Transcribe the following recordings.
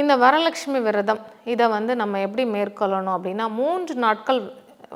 இந்த வரலட்சுமி விரதம் இதை வந்து நம்ம எப்படி மேற்கொள்ளணும் அப்படின்னா மூன்று நாட்கள்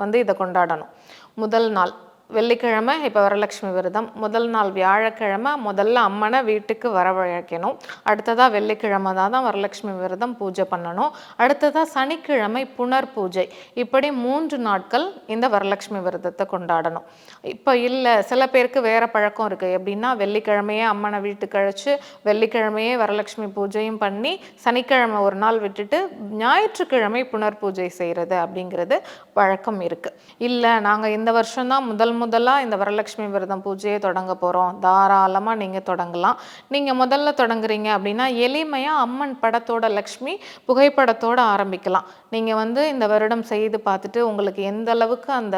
வந்து இதை கொண்டாடணும். முதல் நாள் வெள்ளிக்கிழமை இப்போ வரலட்சுமி விரதம். முதல் நாள் வியாழக்கிழமை முதல்ல அம்மனை வீட்டுக்கு வரவழைக்கணும். அடுத்ததாக வெள்ளிக்கிழமை தான் தான் வரலட்சுமி விரதம் பூஜை பண்ணணும். அடுத்ததாக சனிக்கிழமை புனர் பூஜை. இப்படி மூன்று நாட்கள் இந்த வரலட்சுமி விரதத்தை கொண்டாடணும். இப்போ இல்லை சில பேருக்கு வேறு பழக்கம் இருக்குது எப்படின்னா வெள்ளிக்கிழமையே அம்மனை வீட்டுக்கு அழைச்சி வெள்ளிக்கிழமையே வரலட்சுமி பூஜையும் பண்ணி சனிக்கிழமை ஒரு நாள் விட்டுட்டு ஞாயிற்றுக்கிழமை புனர் பூஜை செய்கிறது அப்படிங்கிறது வழக்கம் இருக்குது இல்லை நாங்கள் இந்த வருஷம்தான் முதல் முதலாக இந்த வரலட்சுமி விரதம் பூஜையை தொடங்க போகிறோம் தாராளமாக நீங்கள் தொடங்கலாம். நீங்கள் முதல்ல தொடங்குறீங்க அப்படின்னா எளிமையாக அம்மன் படத்தோட லக்ஷ்மி புகைப்படத்தோடு ஆரம்பிக்கலாம். நீங்கள் வந்து இந்த வருடம் செய்து பார்த்துட்டு உங்களுக்கு எந்த அளவுக்கு அந்த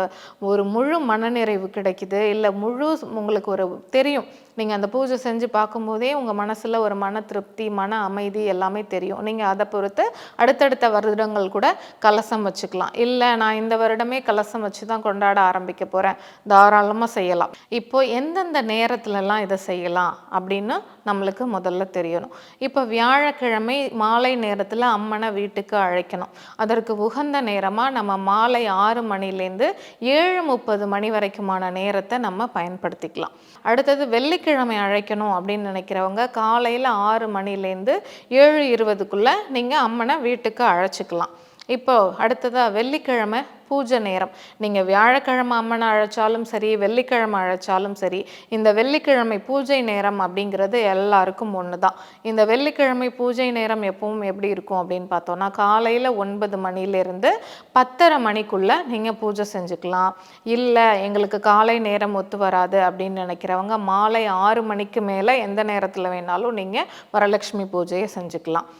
ஒரு முழு மனநிறைவு கிடைக்குது இல்லை முழு உங்களுக்கு ஒரு தெரியும். நீங்கள் அந்த பூஜை செஞ்சு பார்க்கும்போதே உங்கள் மனசில் ஒரு மன திருப்தி மன அமைதி எல்லாமே தெரியும். நீங்கள் அதை பொறுத்து அடுத்தடுத்த வருடங்கள் கூட கலசம் வச்சுக்கலாம். இல்லை நான் இந்த வருடமே கலசம் வச்சு தான் கொண்டாட ஆரம்பிக்க போகிறேன் தாராளமாக செய்யலாம். இப்போ எந்தெந்த நேரத்துலலாம் இதை செய்யலாம் அப்படின்னு நம்மளுக்கு முதல்ல தெரியணும். இப்போ வியாழக்கிழமை மாலை நேரத்தில் அம்மனை வீட்டுக்கு அழைக்கணும். அதற்கு உகந்த நேரமாக நம்ம மாலை ஆறு மணிலேருந்து ஏழு முப்பது மணி வரைக்குமான நேரத்தை நம்ம பயன்படுத்திக்கலாம். அடுத்தது வெள்ளிக்கிழமை அழைக்கணும் அப்படின்னு நினைக்கிறவங்க காலையில் ஆறு மணிலேருந்து ஏழு இருபதுக்குள்ளே நீங்கள் அம்மனை வீட்டுக்கு அழைச்சிக்கலாம். இப்போ அடுத்ததாக வெள்ளிக்கிழமை பூஜை நேரம். நீங்கள் வியாழக்கிழமை அம்மனை அழைச்சாலும் சரி வெள்ளிக்கிழமை அழைச்சாலும் சரி இந்த வெள்ளிக்கிழமை பூஜை நேரம் அப்படிங்கிறது எல்லாருக்கும் ஒன்று தான் இந்த வெள்ளிக்கிழமை பூஜை நேரம் எப்பவும் எப்படி இருக்கும் அப்படின்னு பார்த்தோன்னா காலையில் ஒன்பது மணிலேருந்து பத்தரை மணிக்குள்ளே நீங்கள் பூஜை செஞ்சுக்கலாம். இல்லை எங்களுக்கு காலை நேரம் ஒத்து வராது அப்படின்னு நினைக்கிறவங்க மாலை ஆறு மணிக்கு மேலே எந்த நேரத்தில் வேணாலும் நீங்கள் வரலட்சுமி பூஜையை செஞ்சுக்கலாம்.